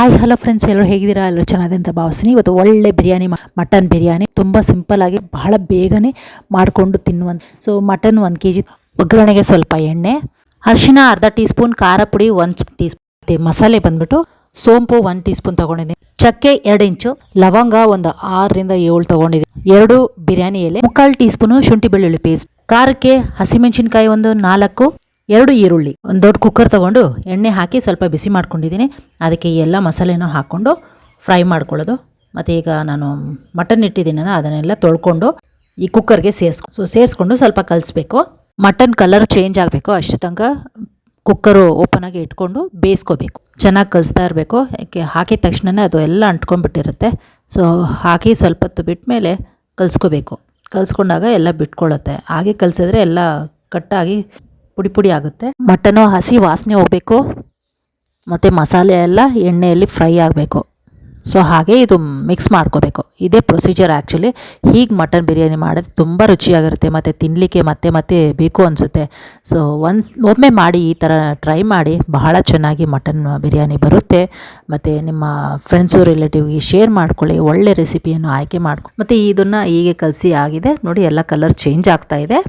Hi hello friends ಎಲ್ಲರೂ ಹೇಗಿದ್ದೀರಾ? ಎಲ್ಲರೂ ಚೆನ್ನಾಗಿದೆ ಅಂತ ಭಾವಿಸ್ತೀನಿ. ಇವತ್ತು ಒಳ್ಳೆ ಬಿರಿಯಾನಿ ಮಟನ್ ಬಿರಿಯಾನಿ. ತುಂಬ ಸಿಂಪಲ್ ಆಗಿ ಬಹಳ ಬೇಗನೆ ಮಾಡಿಕೊಂಡು ತಿನ್ನುವಂಥ ಸೊ ಮಟನ್ ಒಂದು ಕೆ ಜಿ ಒಗ್ಗರಣೆಗೆ ಸ್ವಲ್ಪ ಎಣ್ಣೆ, ಅರಿಶಿನ ಅರ್ಧ ಟೀ ಸ್ಪೂನ್ ಖಾರ ಪುಡಿ ಒಂದು ಟೀ ಸ್ಪೂನ್ ಮಸಾಲೆ ಬಂದ್ಬಿಟ್ಟು ಸೋಂಪು ಒಂದು ಟೀ ಸ್ಪೂನ್ ತೊಗೊಂಡಿದ್ದೀನಿ. ಚಕ್ಕೆ ಎರಡು ಇಂಚು, ಲವಂಗ ಒಂದು ಆರರಿಂದ ಏಳು ತೊಗೊಂಡಿದ್ದೀನಿ. ಎರಡು ಬಿರಿಯಾನಿ ಎಲೆ ಮುಕ್ಕಾಲು ಟೀ ಸ್ಪೂನು ಶುಂಠಿ ಬೆಳ್ಳುಳ್ಳಿ ಪೇಸ್ಟ್ ಖಾರಕ್ಕೆ ಹಸಿಮೆಣಸಿನ್ಕಾಯಿ ಒಂದು ನಾಲ್ಕು ಎರಡು ಈರುಳ್ಳಿ, ಒಂದು ದೊಡ್ಡ ಕುಕ್ಕರ್ ತಗೊಂಡು ಎಣ್ಣೆ ಹಾಕಿ ಸ್ವಲ್ಪ ಬಿಸಿ ಮಾಡ್ಕೊಂಡಿದ್ದೀನಿ. ಅದಕ್ಕೆ ಎಲ್ಲ ಮಸಾಲೆನೂ ಹಾಕ್ಕೊಂಡು ಫ್ರೈ ಮಾಡ್ಕೊಳ್ಳೋದು. ಮತ್ತು ಈಗ ನಾನು ಮಟನ್ ಇಟ್ಟಿದ್ದೀನಲ್ಲ, ಅದನ್ನೆಲ್ಲ ತೊಳ್ಕೊಂಡು ಈ ಕುಕ್ಕರ್ಗೆ ಸೇರಿಸ್ಕೊ ಸೊ ಸೇರಿಸ್ಕೊಂಡು ಸ್ವಲ್ಪ ಕಲಿಸ್ಬೇಕು. ಮಟನ್ ಕಲರ್ ಚೇಂಜ್ ಆಗಬೇಕು, ಅಷ್ಟು ತನಕ ಕುಕ್ಕರು ಓಪನ್ ಆಗಿ ಇಟ್ಕೊಂಡು ಬೇಯಿಸ್ಕೋಬೇಕು. ಚೆನ್ನಾಗಿ ಕಲಿಸ್ತಾ ಇರಬೇಕು, ಯಾಕೆ ಹಾಕಿದ ತಕ್ಷಣವೇ ಅದು ಎಲ್ಲ ಅಂಟ್ಕೊಂಡ್ಬಿಟ್ಟಿರುತ್ತೆ. ಸೊ ಹಾಕಿ ಸ್ವಲ್ಪ ಹೊತ್ತು ಬಿಟ್ಟ ಮೇಲೆ ಕಲಿಸ್ಕೋಬೇಕು. ಕಲಿಸ್ಕೊಂಡಾಗ ಎಲ್ಲ ಬಿಟ್ಕೊಳ್ಳುತ್ತೆ. ಹಾಗೆ ಕಲಿಸಿದ್ರೆ ಎಲ್ಲ ಕಟ್ಟಾಗಿ ಪುಡಿ ಪುಡಿ ಆಗುತ್ತೆ ಮಟನು, ಹಸಿ ವಾಸನೆ ಹೋಗಬೇಕು. ಮತ್ತು ಮಸಾಲೆ ಎಲ್ಲ ಎಣ್ಣೆಯಲ್ಲಿ ಫ್ರೈ ಆಗಬೇಕು. ಸೊ ಹಾಗೆ ಇದು ಮಿಕ್ಸ್ ಮಾಡ್ಕೋಬೇಕು. ಇದೇ ಪ್ರೊಸೀಜರ್ ಆ್ಯಕ್ಚುಲಿ ಹೀಗೆ ಮಟನ್ ಬಿರಿಯಾನಿ ಮಾಡೋದು ತುಂಬ ರುಚಿಯಾಗಿರುತ್ತೆ. ಮತ್ತು ತಿನ್ನಲಿಕ್ಕೆ ಮತ್ತೆ ಮತ್ತೆ ಬೇಕು ಅನಿಸುತ್ತೆ. ಸೊ ಒನ್ಸ್ ಒಮ್ಮೆ ಮಾಡಿ ಈ ಥರ ಟ್ರೈ ಮಾಡಿ ಬಹಳ ಚೆನ್ನಾಗಿ ಮಟನ್ ಬಿರಿಯಾನಿ ಬರುತ್ತೆ. ಮತ್ತು ನಿಮ್ಮ ಫ್ರೆಂಡ್ಸು ರಿಲೇಟಿವ್ಗೆ ಶೇರ್ ಮಾಡ್ಕೊಳ್ಳಿ. ಒಳ್ಳೆ ರೆಸಿಪಿಯನ್ನು ಆಯ್ಕೆ ಮಾಡ್ಕೊ ಮತ್ತು ಇದನ್ನು ಹೀಗೆ ಕಲಸಿ ಆಗಿದೆ. ನೋಡಿ, ಎಲ್ಲ ಕಲರ್ ಚೇಂಜ್ ಆಗ್ತಾ ಇದೆ.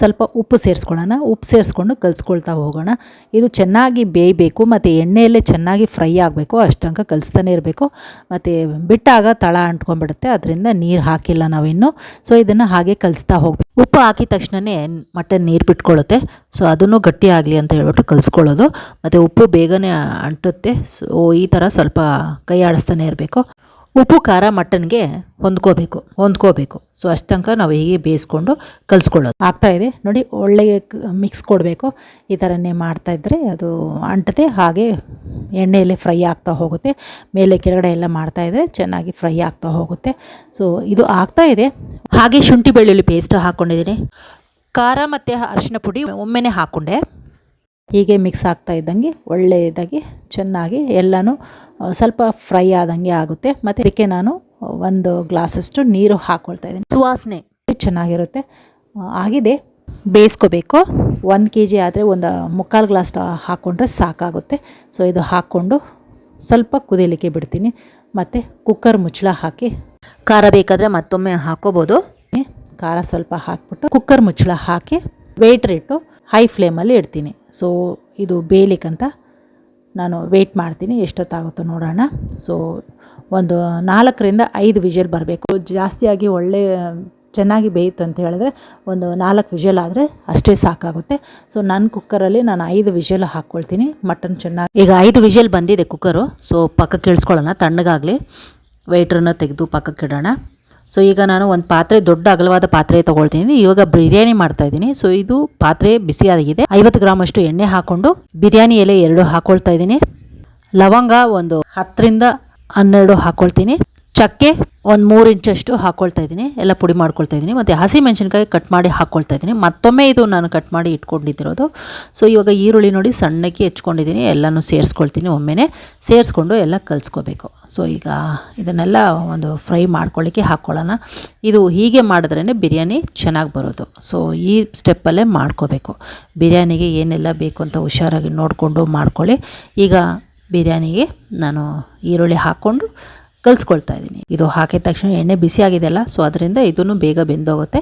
ಸ್ವಲ್ಪ ಉಪ್ಪು ಸೇರಿಸ್ಕೊಳ್ಳೋಣ. ಉಪ್ಪು ಸೇರಿಸ್ಕೊಂಡು ಕಲಿಸ್ಕೊಳ್ತಾ ಹೋಗೋಣ. ಇದು ಚೆನ್ನಾಗಿ ಬೇಯಬೇಕು, ಮತ್ತು ಎಣ್ಣೆಯಲ್ಲೇ ಚೆನ್ನಾಗಿ ಫ್ರೈ ಆಗಬೇಕು, ಅಷ್ಟು ತನಕ ಕಲಿಸ್ತಾನೆ ಇರಬೇಕು. ಮತ್ತು ಬಿಟ್ಟಾಗ ತಳ ಅಂಟ್ಕೊಂಡ್ಬಿಡುತ್ತೆ, ಅದರಿಂದ ನೀರು ಹಾಕಿಲ್ಲ ನಾವಿನ್ನು ಸೊ ಇದನ್ನು ಹಾಗೆ ಕಲಿಸ್ತಾ ಹೋಗ್ಬೇಕು. ಉಪ್ಪು ಹಾಕಿದ ತಕ್ಷಣವೇ ಮಟನ್ ನೀರು ಬಿಟ್ಕೊಳ್ಳುತ್ತೆ. ಸೊ ಅದನ್ನು ಗಟ್ಟಿ ಆಗಲಿ ಅಂತ ಹೇಳ್ಬಿಟ್ಟು ಕಲಿಸ್ಕೊಳ್ಳೋದು. ಮತ್ತು ಉಪ್ಪು ಬೇಗನೆ ಅಂಟುತ್ತೆ. ಸೊ ಈ ಥರ ಸ್ವಲ್ಪ ಕೈ ಆಡಿಸ್ತಾನೆ ಇರಬೇಕು. ಉಪ್ಪು ಖಾರ ಮಟನ್ಗೆ ಹೊಂದ್ಕೋಬೇಕು ಹೊಂದ್ಕೋಬೇಕು. ಸೊ ಅಷ್ಟು ತನಕ ನಾವು ಹೀಗೆ ಬೇಯಿಸ್ಕೊಂಡು ಕಲಿಸ್ಕೊಳ್ಳೋದು. ಆಗ್ತಾ ಇದೆ. ನೋಡಿ ಒಳ್ಳೆಯ ಮಿಕ್ಸ್ ಕೊಡಬೇಕು. ಈ ಥರನೇ ಮಾಡ್ತಾಯಿದ್ರೆ ಅದು ಅಂಟದೆ ಹಾಗೆ ಎಣ್ಣೆಯಲ್ಲಿ ಫ್ರೈ ಆಗ್ತಾ ಹೋಗುತ್ತೆ. ಮೇಲೆ ಕೆಳಗಡೆ ಎಲ್ಲ ಮಾಡ್ತಾಯಿದ್ರೆ ಚೆನ್ನಾಗಿ ಫ್ರೈ ಆಗ್ತಾ ಹೋಗುತ್ತೆ. ಸೊ ಇದು ಆಗ್ತಾ ಇದೆ. ಹಾಗೆ ಶುಂಠಿ ಬೆಳ್ಳುಳ್ಳಿ ಪೇಸ್ಟ್ ಹಾಕ್ಕೊಂಡಿದ್ದೀನಿ ಖಾರ ಮತ್ತು ಅರಿಶಿನ ಪುಡಿ ಒಮ್ಮೆನೇ ಹಾಕ್ಕೊಂಡೆ ಹೀಗೆ ಮಿಕ್ಸ್ ಆಗ್ತಾ ಇದ್ದಂಗೆ ಒಳ್ಳೆಯದಾಗಿ ಚೆನ್ನಾಗಿ ಎಲ್ಲನೂ ಸ್ವಲ್ಪ ಫ್ರೈ ಆದಂಗೆ ಆಗುತ್ತೆ. ಮತ್ತು ಇದಕ್ಕೆ ನಾನು ಒಂದು ಗ್ಲಾಸಷ್ಟು ನೀರು ಹಾಕ್ಕೊಳ್ತಾ ಇದ್ದೀನಿ. ಸುವಾಸನೆ ಚೆನ್ನಾಗಿರುತ್ತೆ. ಆಗಿದೆ. ಬೇಯಿಸ್ಕೋಬೇಕು. ಒಂದು ಕೆ ಜಿ ಆದರೆ ಒಂದು ಮುಕ್ಕಾಲು ಗ್ಲಾಸ್ ಹಾಕ್ಕೊಂಡ್ರೆ ಸಾಕಾಗುತ್ತೆ. ಸೊ ಇದು ಹಾಕ್ಕೊಂಡು ಸ್ವಲ್ಪ ಕುದಿಯಲಿಕ್ಕೆ ಬಿಡ್ತೀನಿ. ಮತ್ತು ಕುಕ್ಕರ್ ಮುಚ್ಚಳ ಹಾಕಿ ಖಾರ ಬೇಕಾದರೆ ಮತ್ತೊಮ್ಮೆ ಹಾಕೋಬೋದು. ಖಾರ ಸ್ವಲ್ಪ ಹಾಕ್ಬಿಟ್ಟು ಕುಕ್ಕರ್ ಮುಚ್ಚಳ ಹಾಕಿ ವೇಟ್ರ್ ಇಟ್ಟು ಹೈ ಫ್ಲೇಮಲ್ಲಿ ಇಡ್ತೀನಿ. ಸೊ ಇದು ಬೇಯಲಿಕ್ಕಂತ ನಾನು ವೆಯ್ಟ್ ಮಾಡ್ತೀನಿ. ಎಷ್ಟೊತ್ತಾಗುತ್ತೋ ನೋಡೋಣ. ಸೊ ಒಂದು ನಾಲ್ಕರಿಂದ ಐದು ವಿಷಲ್ ಬರಬೇಕು. ಜಾಸ್ತಿಯಾಗಿ ಒಳ್ಳೆ, ಚೆನ್ನಾಗಿ ಬೇಯಿತು ಅಂತ ಹೇಳಿದ್ರೆ ಒಂದು ನಾಲ್ಕು ವಿಷಲ್ ಆದರೆ ಅಷ್ಟೇ ಸಾಕಾಗುತ್ತೆ. ಸೊ ನನ್ನ ಕುಕ್ಕರಲ್ಲಿ ನಾನು ಐದು ವಿಷಲ್ ಹಾಕ್ಕೊಳ್ತೀನಿ ಮಟನ್ ಚೆನ್ನಾಗಿ ಈಗ ಐದು ವಿಷಲ್ ಬಂದಿದೆ ಕುಕ್ಕರು ಸೊ ಪಕ್ಕಕ್ಕೆ ಇಳಿಸ್ಕೊಳ್ಳೋಣ ತಣ್ಣಗಾಗಲಿ. ವೆಯ್ಟ್ರನ್ನ ತೆಗೆದು ಪಕ್ಕಕ್ಕೆ ಇಡೋಣ. ಸೊ ಈಗ ನಾನು ಒಂದು ಪಾತ್ರೆ, ದೊಡ್ಡ ಅಗಲವಾದ ಪಾತ್ರೆ ತೊಗೊಳ್ತೀನಿ. ಇವಾಗ ಬಿರಿಯಾನಿ ಮಾಡ್ತಾ ಇದ್ದೀನಿ. ಸೊ ಇದು ಪಾತ್ರೆ ಬಿಸಿಯಾಗಿದೆ ಐವತ್ತು ಗ್ರಾಮ್ ಅಷ್ಟು ಎಣ್ಣೆ ಹಾಕೊಂಡು ಬಿರಿಯಾನಿ ಎಲೆ ಎರಡು ಹಾಕೊಳ್ತಾ ಇದ್ದೀನಿ. ಲವಂಗ ಒಂದು ಹತ್ತರಿಂದ ಹನ್ನೆರಡು ಹಾಕ್ಕೊಳ್ತೀನಿ ಚಕ್ಕೆ ಒಂದು ಮೂರು ಇಂಚಷ್ಟು ಹಾಕ್ಕೊಳ್ತಾ ಇದ್ದೀನಿ. ಎಲ್ಲ ಪುಡಿ ಮಾಡ್ಕೊಳ್ತಾ ಇದ್ದೀನಿ. ಮತ್ತು ಹಸಿ ಮೆಣಸಿನ್ಕಾಯಿ ಕಟ್ ಮಾಡಿ ಹಾಕ್ಕೊಳ್ತಾ ಇದ್ದೀನಿ. ಮತ್ತೊಮ್ಮೆ ಇದು ನಾನು ಕಟ್ ಮಾಡಿ ಇಟ್ಕೊಂಡಿದ್ದಿರೋದು. ಸೊ ಇವಾಗ ಈರುಳ್ಳಿ ನೋಡಿ ಸಣ್ಣಕ್ಕೆ ಹೆಚ್ಕೊಂಡಿದ್ದೀನಿ. ಎಲ್ಲನೂ ಸೇರಿಸ್ಕೊಳ್ತೀನಿ ಒಮ್ಮೆನೇ. ಸೇರಿಸ್ಕೊಂಡು ಎಲ್ಲ ಕಲಿಸ್ಕೋಬೇಕು. ಸೊ ಈಗ ಇದನ್ನೆಲ್ಲ ಒಂದು ಫ್ರೈ ಮಾಡ್ಕೊಳ್ಳಿಕ್ಕೆ ಹಾಕ್ಕೊಳ್ಳೋಣ ಇದು ಹೀಗೆ ಮಾಡಿದ್ರೇ ಬಿರಿಯಾನಿ ಚೆನ್ನಾಗಿ ಬರೋದು. ಸೊ ಈ ಸ್ಟೆಪ್ಪಲ್ಲೇ ಮಾಡ್ಕೋಬೇಕು. ಬಿರಿಯಾನಿಗೆ ಏನೆಲ್ಲ ಬೇಕು ಅಂತ ಹುಷಾರಾಗಿ ನೋಡಿಕೊಂಡು ಮಾಡ್ಕೊಳ್ಳಿ. ಈಗ ಬಿರಿಯಾನಿಗೆ ನಾನು ಈರುಳ್ಳಿ ಹಾಕ್ಕೊಂಡು ಕಲಿಸ್ಕೊಳ್ತಾ ಇದ್ದೀನಿ. ಇದು ಹಾಕಿದ ತಕ್ಷಣ ಎಣ್ಣೆ ಬಿಸಿ ಆಗಿದೆಯಲ್ಲ ಸೊ ಅದರಿಂದ ಇದನ್ನು ಬೇಗ ಬೆಂದೋಗುತ್ತೆ.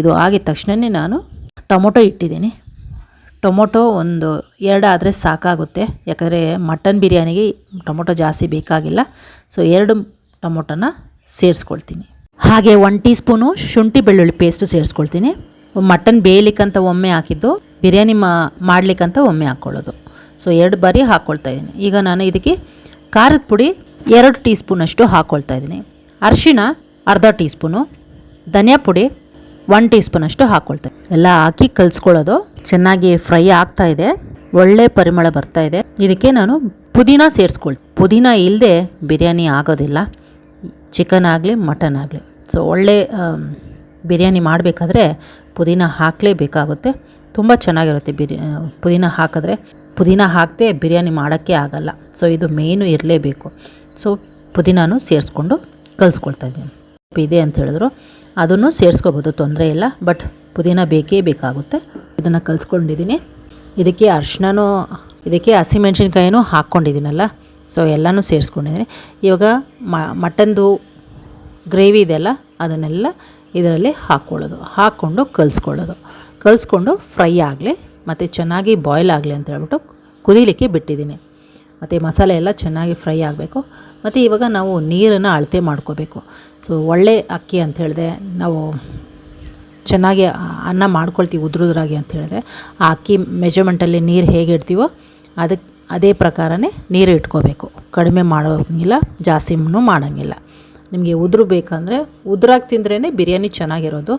ಇದು ಆಗಿದ ತಕ್ಷಣವೇ ನಾನು ಟೊಮೊಟೊ ಇಟ್ಟಿದ್ದೀನಿ. ಟೊಮೊಟೊ ಒಂದು ಎರಡು ಆದರೆ ಸಾಕಾಗುತ್ತೆ. ಯಾಕಂದರೆ ಮಟನ್ ಬಿರಿಯಾನಿಗೆ ಟೊಮೊಟೊ ಜಾಸ್ತಿ ಬೇಕಾಗಿಲ್ಲ. ಸೊ ಎರಡು ಟೊಮೊಟೊನ ಸೇರಿಸ್ಕೊಳ್ತೀನಿ. ಹಾಗೆ ಒನ್ ಟೀ ಸ್ಪೂನು ಶುಂಠಿ ಬೆಳ್ಳುಳ್ಳಿ ಪೇಸ್ಟು ಸೇರಿಸ್ಕೊಳ್ತೀನಿ. ಮಟನ್ ಬೇಯಲಿಕ್ಕಂತ ಒಮ್ಮೆ ಹಾಕಿದ್ದು, ಬಿರಿಯಾನಿ ಮಾ, ಮಾಡಲಿಕ್ಕಂತ ಒಮ್ಮೆ ಹಾಕ್ಕೊಳ್ಳೋದು. ಸೊ ಎರಡು ಬಾರಿ ಹಾಕ್ಕೊಳ್ತಾ ಇದ್ದೀನಿ. ಈಗ ನಾನು ಇದಕ್ಕೆ ಖಾರದ ಪುಡಿ ಎರಡು ಟೀ ಸ್ಪೂನಷ್ಟು ಹಾಕ್ಕೊಳ್ತಾ ಇದ್ದೀನಿ. ಅರಿಶಿಣ ಅರ್ಧ ಟೀ ಸ್ಪೂನು ಧನಿಯಾ ಪುಡಿ ಒನ್ ಟೀ ಸ್ಪೂನಷ್ಟು ಹಾಕ್ಕೊಳ್ತಾ ಎಲ್ಲ ಹಾಕಿ ಕಲಿಸ್ಕೊಳ್ಳೋದು ಚೆನ್ನಾಗಿ ಫ್ರೈ ಆಗ್ತಾ ಇದೆ. ಒಳ್ಳೆ ಪರಿಮಳ ಬರ್ತಾ ಇದೆ. ಇದಕ್ಕೆ ನಾನು ಪುದೀನ ಸೇರಿಸ್ಕೊಳ್ತೀನಿ. ಪುದೀನ ಇಲ್ಲದೆ ಬಿರಿಯಾನಿ ಆಗೋದಿಲ್ಲ. ಚಿಕನ್ ಆಗಲಿ, ಮಟನ್ ಆಗಲಿ. ಸೊ ಒಳ್ಳೆ ಬಿರಿಯಾನಿ ಮಾಡಬೇಕಾದ್ರೆ ಪುದೀನ ಹಾಕಲೇಬೇಕಾಗುತ್ತೆ. ತುಂಬ ಚೆನ್ನಾಗಿರುತ್ತೆ ಬಿರಿ ಪುದೀನ ಹಾಕಿದ್ರೆ. ಪುದೀನ ಹಾಕದೆ ಬಿರಿಯಾನಿ ಮಾಡೋಕ್ಕೆ ಆಗಲ್ಲ. ಸೊ ಇದು ಮೇಯ್ನು ಇರಲೇಬೇಕು. ಸೊ ಪುದೀನೂ ಸೇರಿಸ್ಕೊಂಡು ಕಲಿಸ್ಕೊಳ್ತಾ ಇದ್ದೀನಿ. ಇದೆ ಅಂತ ಹೇಳಿದ್ರು. ಅದನ್ನು ಸೇರಿಸ್ಕೋಬೋದು, ತೊಂದರೆ ಇಲ್ಲ. ಬಟ್ ಪುದೀನ ಬೇಕೇ ಬೇಕಾಗುತ್ತೆ. ಇದನ್ನು ಕಲಿಸ್ಕೊಂಡಿದ್ದೀನಿ. ಇದಕ್ಕೆ ಅರ್ಶಿನೂ ಇದಕ್ಕೆ ಹಸಿಮೆಣ್ಸಿನ್ಕಾಯಿನೂ ಹಾಕ್ಕೊಂಡಿದ್ದೀನಲ್ಲ. ಸೊ ಎಲ್ಲನೂ ಸೇರಿಸ್ಕೊಂಡಿದ್ದೀನಿ. ಇವಾಗ ಮಟನ್ದು ಗ್ರೇವಿ ಇದೆಲ್ಲ ಅದನ್ನೆಲ್ಲ ಇದರಲ್ಲಿ ಹಾಕ್ಕೊಳ್ಳೋದು ಹಾಕ್ಕೊಂಡು ಕಲಿಸ್ಕೊಳ್ಳೋದು. ಕಲಿಸ್ಕೊಂಡು ಫ್ರೈ ಆಗಲಿ, ಮತ್ತು ಚೆನ್ನಾಗಿ ಬಾಯ್ಲ್ ಆಗಲಿ ಅಂತ ಹೇಳ್ಬಿಟ್ಟು ಕುದೀಲಿಕ್ಕೆ ಬಿಟ್ಟಿದ್ದೀನಿ. ಮತ್ತು ಮಸಾಲೆ ಎಲ್ಲ ಚೆನ್ನಾಗಿ ಫ್ರೈ ಆಗಬೇಕು. ಮತ್ತು ಇವಾಗ ನಾವು ನೀರನ್ನು ಅಳತೆ ಮಾಡ್ಕೋಬೇಕು. ಸೊ ಒಳ್ಳೆ ಅಕ್ಕಿ ಅಂತ ಹೇಳಿದೆ ನಾವು ಚೆನ್ನಾಗಿ ಅನ್ನ ಮಾಡ್ಕೊಳ್ತೀವಿ ಉದ್ರುದ್ರಾಗಿ ಅಂತ ಹೇಳಿದೆ ಆ ಅಕ್ಕಿ ಮೆಜರ್ಮೆಂಟಲ್ಲಿ ನೀರು ಹೇಗೆ ಇಡ್ತೀವೋ ಅದಕ್ಕೆ ಅದೇ ಪ್ರಕಾರನೇ ನೀರು ಇಟ್ಕೋಬೇಕು. ಕಡಿಮೆ ಮಾಡೋಂಗಿಲ್ಲ, ಜಾಸ್ತಿನೂ ಮಾಡೋಂಗಿಲ್ಲ. ನಿಮಗೆ ಉದುರು ಬೇಕಂದರೆ ಉದುರಾಗಿ ತಿಂದ್ರೇ ಬಿರಿಯಾನಿ ಚೆನ್ನಾಗಿರೋದು.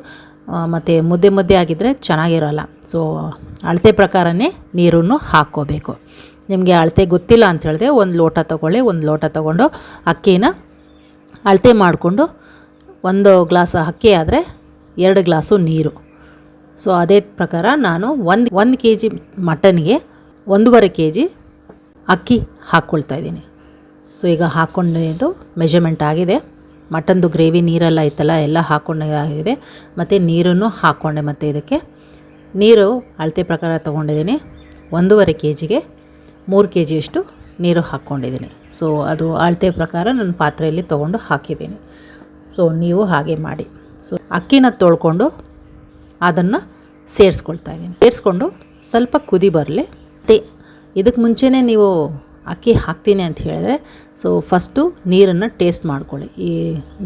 ಮತ್ತು ಮುದ್ದೆ ಮುದ್ದೆ ಆಗಿದ್ದರೆ ಚೆನ್ನಾಗಿರೋಲ್ಲ. ಸೊ ಅಳತೆ ಪ್ರಕಾರನೇ ನೀರನ್ನು ಹಾಕ್ಕೋಬೇಕು. ನಿಮಗೆ ಅಳತೆ ಗೊತ್ತಿಲ್ಲ ಅಂತ ಹೇಳಿದೆ, ಒಂದು ಲೋಟ ತೊಗೊಳ್ಳಿ, ಒಂದು ಲೋಟ ತೊಗೊಂಡು ಅಕ್ಕಿನ ಅಳತೆ ಮಾಡಿಕೊಂಡು ಒಂದು ಗ್ಲಾಸ್ ಅಕ್ಕಿ ಆದರೆ ಎರಡು ಗ್ಲಾಸು ನೀರು. ಸೊ ಅದೇ ಪ್ರಕಾರ ನಾನು ಒಂದು ಒಂದು ಕೆ ಜಿ ಮಟನ್ಗೆ ಒಂದೂವರೆ ಕೆ ಜಿ ಅಕ್ಕಿ ಹಾಕ್ಕೊಳ್ತಾ ಇದ್ದೀನಿ. ಸೊ ಈಗ ಹಾಕ್ಕೊಂಡಿದ್ದು ಮೆಜರ್ಮೆಂಟ್ ಆಗಿದೆ. ಮಟನ್ದು ಗ್ರೇವಿ ನೀರೆಲ್ಲ ಇತ್ತಲ್ಲ ಎಲ್ಲ ಹಾಕ್ಕೊಂಡಾಗಿದೆ ಮತ್ತು ನೀರನ್ನು ಹಾಕ್ಕೊಂಡೆ ಮತ್ತು ಇದಕ್ಕೆ. ನೀರು ಅಳತೆ ಪ್ರಕಾರ ತೊಗೊಂಡಿದ್ದೀನಿ. ಒಂದೂವರೆ ಕೆ ಜಿಗೆ ಮೂರು ಕೆ ಜಿಯಷ್ಟು ನೀರು ಹಾಕ್ಕೊಂಡಿದ್ದೀನಿ. ಸೊ ಅದು ಅಳತೆ ಪ್ರಕಾರ ನನ್ನ ಪಾತ್ರೆಯಲ್ಲಿ ತೊಗೊಂಡು ಹಾಕಿದ್ದೀನಿ. ಸೊ ನೀವು ಹಾಗೆ ಮಾಡಿ. ಸೊ ಅಕ್ಕಿನ ತೊಳ್ಕೊಂಡು ಅದನ್ನು ಸೇರಿಸ್ಕೊಳ್ತಾ ಇದ್ದೀನಿ. ಸೇರಿಸ್ಕೊಂಡು ಸ್ವಲ್ಪ ಕುದಿ ಬರಲಿ. ಮತ್ತು ಇದಕ್ಕೆ ಮುಂಚೆನೇ ನೀವು ಅಕ್ಕಿ ಹಾಕ್ತೀನಿ ಅಂತ ಹೇಳಿದ್ರೆ ಸೊ ಫಸ್ಟು ನೀರನ್ನು ಟೇಸ್ಟ್ ಮಾಡ್ಕೊಳ್ಳಿ. ಈ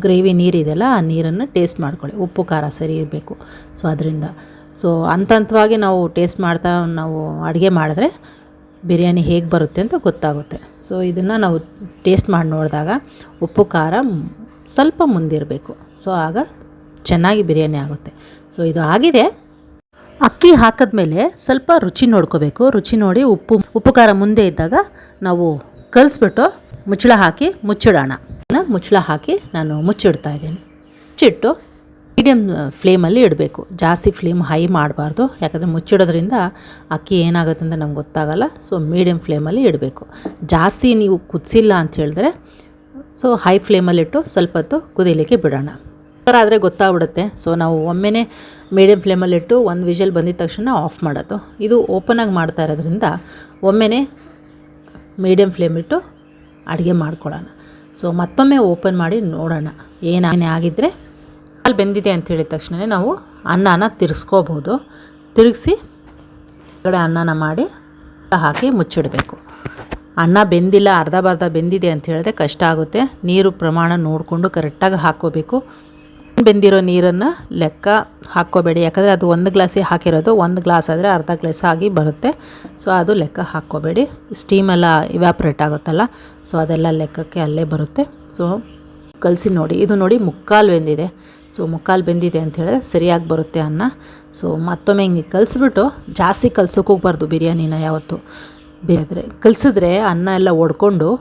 ಗ್ರೇವಿ ನೀರಿದೆಯಲ್ಲ, ಆ ನೀರನ್ನು ಟೇಸ್ಟ್ ಮಾಡ್ಕೊಳ್ಳಿ. ಉಪ್ಪು, ಖಾರ ಸರಿ ಇರಬೇಕು. ಸೊ ಅದರಿಂದ. ಸೊ ಹಂತ ಹಂತವಾಗಿ ನಾವು ಟೇಸ್ಟ್ ಮಾಡ್ತಾ ನಾವು ಅಡುಗೆ ಮಾಡಿದ್ರೆ ಬಿರಿಯಾನಿ ಹೇಗೆ ಬರುತ್ತೆ ಅಂತ ಗೊತ್ತಾಗುತ್ತೆ. ಸೊ ಇದನ್ನು ನಾವು ಟೇಸ್ಟ್ ಮಾಡಿ ನೋಡಿದಾಗ ಉಪ್ಪು, ಖಾರ ಸ್ವಲ್ಪ ಮುಂದಿರಬೇಕು. ಸೊ ಆಗ ಚೆನ್ನಾಗಿ ಬಿರಿಯಾನಿ ಆಗುತ್ತೆ. ಸೊ ಇದು ಆಗಿದೆ. ಅಕ್ಕಿ ಹಾಕಿದ್ಮೇಲೆ ಸ್ವಲ್ಪ ರುಚಿ ನೋಡ್ಕೋಬೇಕು. ರುಚಿ ನೋಡಿ ಉಪ್ಪು ಉಪ್ಪು, ಖಾರ ಮುಂದೆ ಇದ್ದಾಗ ನಾವು ಕಲಿಸ್ಬಿಟ್ಟು ಮುಚ್ಚಳ ಹಾಕಿ ಮುಚ್ಚಿಡೋಣ. ಮುಚ್ಚಳ ಹಾಕಿ ನಾನು ಮುಚ್ಚಿಡ್ತಾ ಇದ್ದೀನಿ. ಮುಚ್ಚಿಟ್ಟು ಮೀಡಿಯಮ್ ಫ್ಲೇಮಲ್ಲಿ ಇಡಬೇಕು. ಜಾಸ್ತಿ ಫ್ಲೇಮ್ ಹೈ ಮಾಡಬಾರ್ದು. ಯಾಕಂದರೆ ಮುಚ್ಚಿಡೋದ್ರಿಂದ ಅಕ್ಕಿ ಏನಾಗುತ್ತೆ ಅಂತ ನಮ್ಗೆ ಗೊತ್ತಾಗಲ್ಲ. ಸೊ ಮೀಡಿಯಮ್ ಫ್ಲೇಮಲ್ಲಿ ಇಡಬೇಕು. ಜಾಸ್ತಿ ನೀವು ಕುದಿಸಿಲ್ಲ ಅಂತ ಹೇಳಿದ್ರೆ, ಸೊ, ಹೈ ಫ್ಲೇಮಲ್ಲಿಟ್ಟು ಸ್ವಲ್ಪ ಹೊತ್ತು ಕುದಿಲಿಕ್ಕೆ ಬಿಡೋಣ. ಥರ ಆದರೆ ಗೊತ್ತಾಗ್ಬಿಡುತ್ತೆ. ಸೊ, ನಾವು ಒಮ್ಮೆನೇ ಮೀಡಿಯಮ್ ಫ್ಲೇಮಲ್ಲಿಟ್ಟು ಒಂದು ವಿಷಲ್ ಬಂದಿದ ತಕ್ಷಣ ಆಫ್ ಮಾಡೋದು. ಇದು ಓಪನಾಗಿ ಮಾಡ್ತಾ ಇರೋದ್ರಿಂದ ಒಮ್ಮೆನೇ ಮೀಡಿಯಮ್ ಫ್ಲೇಮ್ ಇಟ್ಟು ಅಡುಗೆ ಮಾಡ್ಕೊಳ್ಳೋಣ. ಸೊ, ಮತ್ತೊಮ್ಮೆ ಓಪನ್ ಮಾಡಿ ನೋಡೋಣ. ಏನೇ ಆಗಿದ್ದರೆ ಅಲ್ಲಿ ಬೆಂದಿದೆ ಅಂತ ಹೇಳಿದ ತಕ್ಷಣ ನಾವು ಅನ್ನನ ತಿರ್ಸ್ಕೋಬೋದು. ತಿರುಗಿಸಿ ಕಡೆ ಅನ್ನನ ಮಾಡಿ ಹಾಕಿ ಮುಚ್ಚಿಡಬೇಕು. ಅನ್ನ ಬೆಂದಿಲ್ಲ, ಅರ್ಧ ಬರ್ಧ ಬೆಂದಿದೆ ಅಂತ ಹೇಳಿದ್ರೆ ಕಷ್ಟ ಆಗುತ್ತೆ. ನೀರು ಪ್ರಮಾಣ ನೋಡಿಕೊಂಡು ಕರೆಕ್ಟಾಗಿ ಹಾಕ್ಕೋಬೇಕು. ಬೆಂದಿರೋ ನೀರನ್ನು ಲೆಕ್ಕ ಹಾಕ್ಕೋಬೇಡಿ. ಯಾಕಂದರೆ ಅದು ಒಂದು ಗ್ಲಾಸಿಗೆ ಹಾಕಿರೋದು, ಒಂದು ಗ್ಲಾಸ್ ಆದರೆ ಅರ್ಧ ಗ್ಲಾಸ್ ಆಗಿ ಬರುತ್ತೆ. ಸೊ ಅದು ಲೆಕ್ಕ ಹಾಕ್ಕೋಬೇಡಿ. ಸ್ಟೀಮೆಲ್ಲ ಇವ್ಯಾಪ್ರೇಟ್ ಆಗುತ್ತಲ್ಲ, ಸೊ ಅದೆಲ್ಲ ಲೆಕ್ಕಕ್ಕೆ ಅಲ್ಲೇ ಬರುತ್ತೆ. ಸೊ ಕಲಸಿ ನೋಡಿ. ಇದು ನೋಡಿ ಮುಕ್ಕಾಲು ಬೆಂದಿದೆ. ಸೊ ಮುಕ್ಕಾಲು ಬೆಂದಿದೆ ಅಂತ ಸರಿಯಾಗಿ ಬರುತ್ತೆ ಅನ್ನ. ಸೊ ಮತ್ತೊಮ್ಮೆ ಹಿಂಗೆ ಕಲಿಸ್ಬಿಟ್ಟು ಜಾಸ್ತಿ ಕಲ್ಸೋಕೆ ಹೋಗ್ಬಾರ್ದು ಬಿರಿಯಾನಿನ ಯಾವತ್ತು. ಬೇರೆ ಕಲಿಸಿದ್ರೆ ಅನ್ನ ಎಲ್ಲ ಒಡ್ಕೊಂಡು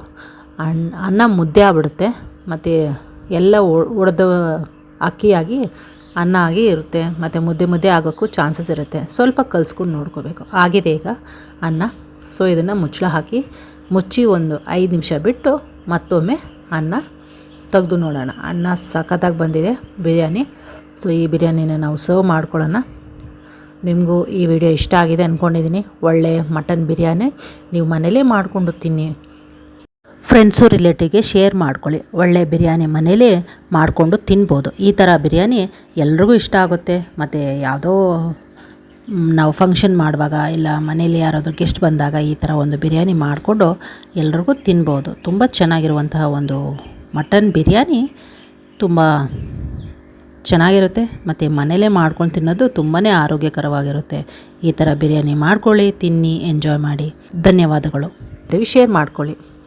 ಅನ್ನ ಅನ್ನ ಮುದ್ದೆ ಆಗ್ಬಿಡುತ್ತೆ. ಮತ್ತು ಎಲ್ಲ ಒಡೆದ ಅಕ್ಕಿಯಾಗಿ ಅನ್ನ ಆಗಿ ಇರುತ್ತೆ. ಮತ್ತು ಮುದ್ದೆ ಮುದ್ದೆ ಆಗೋಕ್ಕೂ ಚಾನ್ಸಸ್ ಇರುತ್ತೆ. ಸ್ವಲ್ಪ ಕಲಿಸ್ಕೊಂಡು ನೋಡ್ಕೋಬೇಕು. ಆಗಿದೆ ಈಗ ಅನ್ನ. ಸೊ ಇದನ್ನು ಮುಚ್ಚಳ ಹಾಕಿ ಮುಚ್ಚಿ ಒಂದು ಐದು ನಿಮಿಷ ಬಿಟ್ಟು ಮತ್ತೊಮ್ಮೆ ಅನ್ನ ತೆಗೆದು ನೋಡೋಣ. ಅನ್ನ ಸಖತ್ತಾಗಿ ಬಂದಿದೆ, ಬಿರಿಯಾನಿ. ಸೊ, ಈ ಬಿರಿಯಾನಿನ ನಾವು ಸರ್ವ್ ಮಾಡ್ಕೊಳ್ಳೋಣ. ನಿಮಗೂ ಈ ವಿಡಿಯೋ ಇಷ್ಟ ಆಗಿದೆ ಅಂದ್ಕೊಂಡಿದ್ದೀನಿ ಒಳ್ಳೆ ಮಟನ್ ಬಿರಿಯಾನಿ ನೀವು ಮನೇಲೇ ಮಾಡಿಕೊಂಡು ತಿನ್ನಿ. ಫ್ರೆಂಡ್ಸು ರಿಲೇಟಿವ್ಗೆ ಶೇರ್ ಮಾಡ್ಕೊಳ್ಳಿ. ಒಳ್ಳೆ ಬಿರಿಯಾನಿ ಮನೇಲೇ ಮಾಡಿಕೊಂಡು ತಿನ್ಬೋದು. ಈ ಥರ ಬಿರಿಯಾನಿ ಎಲ್ರಿಗೂ ಇಷ್ಟ ಆಗುತ್ತೆ. ಮತ್ತು ಯಾವುದೋ ನಾವು ಫಂಕ್ಷನ್ ಮಾಡುವಾಗ ಇಲ್ಲ ಮನೇಲಿ ಯಾರಾದರೂ ಗೆಸ್ಟ್ ಬಂದಾಗ ಈ ಥರ ಒಂದು ಬಿರಿಯಾನಿ ಮಾಡಿಕೊಂಡು ಎಲ್ರಿಗೂ ತಿನ್ಬೋದು. ತುಂಬ ಚೆನ್ನಾಗಿರುವಂತಹ ಒಂದು ಮಟನ್ ಬಿರಿಯಾನಿ ತುಂಬ ಚೆನ್ನಾಗಿರುತ್ತೆ. ಮತ್ತು ಮನೇಲೇ ಮಾಡ್ಕೊಂಡು ತಿನ್ನೋದು ತುಂಬಾ ಆರೋಗ್ಯಕರವಾಗಿರುತ್ತೆ. ಈ ಥರ ಬಿರಿಯಾನಿ ಮಾಡ್ಕೊಳ್ಳಿ, ತಿನ್ನಿ ಎಂಜಾಯ್ ಮಾಡಿ. ಧನ್ಯವಾದಗಳು. ಶೇರ್ ಮಾಡ್ಕೊಳ್ಳಿ.